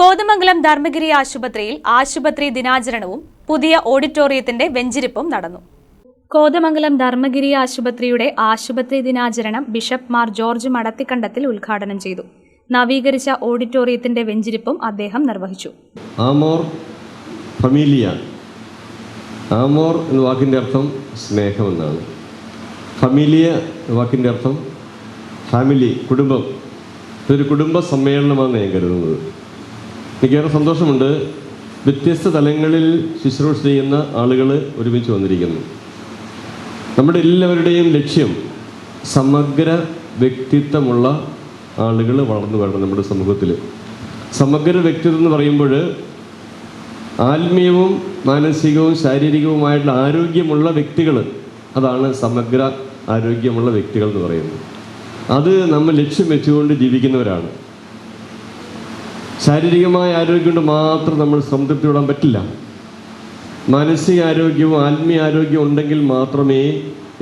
കോതമംഗലം ധർമ്മഗിരി ആശുപത്രിയിൽ ആശുപത്രി ദിനാചരണവും പുതിയ ഓഡിറ്റോറിയത്തിന്റെ വെഞ്ചിരിപ്പും നടന്നു. കോതമംഗലം ധർമ്മഗിരി ആശുപത്രിയുടെ ആശുപത്രി ദിനാചരണം ബിഷപ്പ് മാർ ജോർജ് മടത്തിക്കണ്ടത്തിൽ ഉദ്ഘാടനം ചെയ്തു. നവീകരിച്ച ഓഡിറ്റോറിയത്തിന്റെ വെഞ്ചിരിപ്പും അദ്ദേഹം നിർവഹിച്ചു. ആമോർ ഫമീലിയ. ആമോർ എന്ന വാക്കിന്റെ അർത്ഥം സ്നേഹമെന്നാണ്. ഫമീലിയ എന്ന വാക്കിന്റെ അർത്ഥം ഫാമിലി കുടുംബം. ഇതൊരു കുടുംബ സമ്മേളനമാണ് ഞാൻ കരുതുന്നത്. എനിക്കേറെ സന്തോഷമുണ്ട്. വ്യത്യസ്ത തലങ്ങളിൽ ശുശ്രൂഷ ചെയ്യുന്ന ആളുകൾ ഒരുമിച്ച് വന്നിരിക്കുന്നു. നമ്മുടെ എല്ലാവരുടെയും ലക്ഷ്യം സമഗ്ര വ്യക്തിത്വമുള്ള ആളുകൾ വളർന്നു വരണം നമ്മുടെ സമൂഹത്തിൽ സമഗ്ര വ്യക്തിത്വം എന്ന് പറയുമ്പോൾ ആത്മീയവും മാനസികവും ശാരീരികവുമായിട്ടുള്ള ആരോഗ്യമുള്ള വ്യക്തികൾ അതാണ് സമഗ്ര ആരോഗ്യമുള്ള വ്യക്തികൾ എന്ന് പറയുന്നത്. അത് നമ്മൾ ലക്ഷ്യം വെച്ചുകൊണ്ട് ജീവിക്കുന്നവരാണ്. ശാരീരികമായ ആരോഗ്യം കൊണ്ട് മാത്രം നമ്മൾ സംതൃപ്തി വിടാൻ പറ്റില്ല. മാനസിക ആരോഗ്യവും ആത്മീയ ആരോഗ്യവും ഉണ്ടെങ്കിൽ മാത്രമേ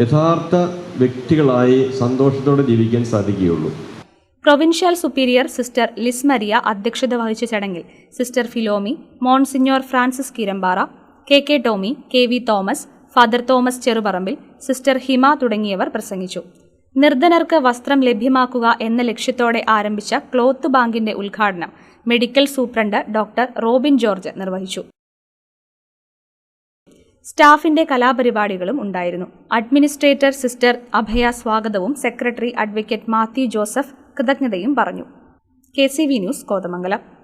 യഥാർത്ഥ വ്യക്തികളായി സന്തോഷത്തോടെ ജീവിക്കാൻ സാധിക്കുകയുള്ളൂ. പ്രൊവിൻഷ്യൽ സുപ്പീരിയർ സിസ്റ്റർ ലിസ്മരിയ അധ്യക്ഷത വഹിച്ച ചടങ്ങിൽ sister Philomi monsignor Francis Kirampara K K Tomy K V Thomas father Thomas Cheruparambil sister Hima തുടങ്ങിയവർ പ്രസംഗിച്ചു. നിർധനർക്ക് വസ്ത്രം ലഭ്യമാക്കുക എന്ന ലക്ഷ്യത്തോടെ ആരംഭിച്ച ക്ലോത്ത് ബാങ്കിന്റെ ഉദ്ഘാടനം medical superintendent doctor Robin George നിർവഹിച്ചു. സ്റ്റാഫിന്റെ കലാപരിപാടികളും ഉണ്ടായിരുന്നു. അഡ്മിനിസ്ട്രേറ്റർ സിസ്റ്റർ അഭയ സ്വാഗതവും സെക്രട്ടറി അഡ്വക്കേറ്റ് മാത്യു ജോസഫ് കൃതജ്ഞതയും പറഞ്ഞു. K C V news Kothamangalam.